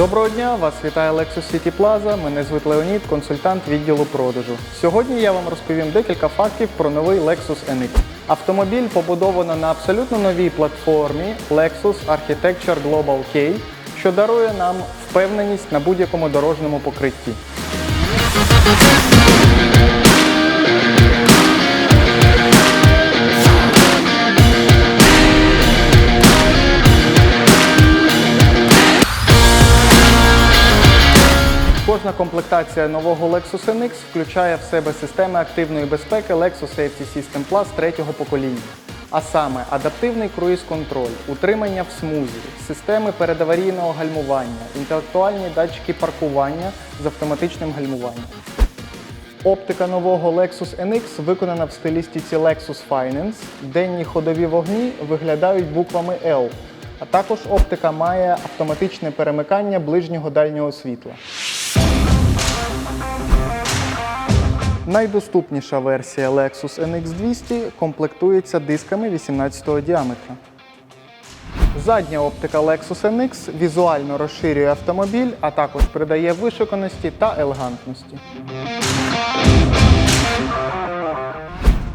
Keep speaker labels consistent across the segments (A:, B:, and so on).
A: Доброго дня! Вас вітає Lexus City Plaza. Мене звуть Леонід, консультант відділу продажу. Сьогодні я вам розповім декілька фактів про новий Lexus NX. Автомобіль побудовано на абсолютно новій платформі Lexus Architecture Global K, що дарує нам впевненість на будь-якому дорожньому покритті. Кожна комплектація нового Lexus NX включає в себе системи активної безпеки Lexus Safety System Plus третього покоління. А саме адаптивний круїз-контроль, утримання в смузі, системи передаварійного гальмування, інтелектуальні датчики паркування з автоматичним гальмуванням. Оптика нового Lexus NX виконана в стилістиці Lexus Finance. Денні ходові вогні виглядають буквами L, а також оптика має автоматичне перемикання ближнього дальнього світла. Найдоступніша версія Lexus NX 200 комплектується дисками 18-го діаметра. Задня оптика Lexus NX візуально розширює автомобіль, а також придає вишуканості та елегантності.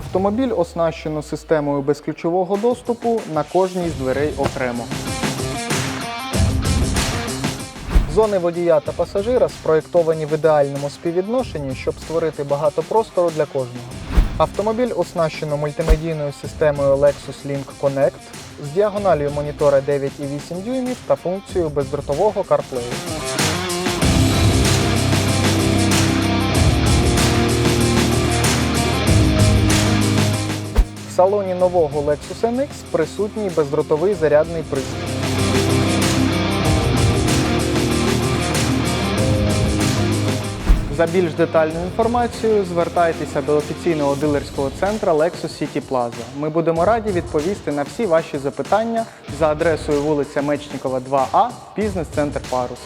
A: Автомобіль оснащено системою безключового доступу на кожній з дверей окремо. Зони водія та пасажира спроєктовані в ідеальному співвідношенні, щоб створити багато простору для кожного. Автомобіль оснащено мультимедійною системою Lexus Link Connect з діагоналію монітора 9,8 дюймів та функцією бездротового CarPlay. В салоні нового Lexus NX присутній бездротовий зарядний пристрій. За більш детальною інформацією звертайтеся до офіційного дилерського центру Lexus City Plaza. Ми будемо раді відповісти на всі ваші запитання за адресою вулиця Мечникова, 2А, бізнес-центр Парус.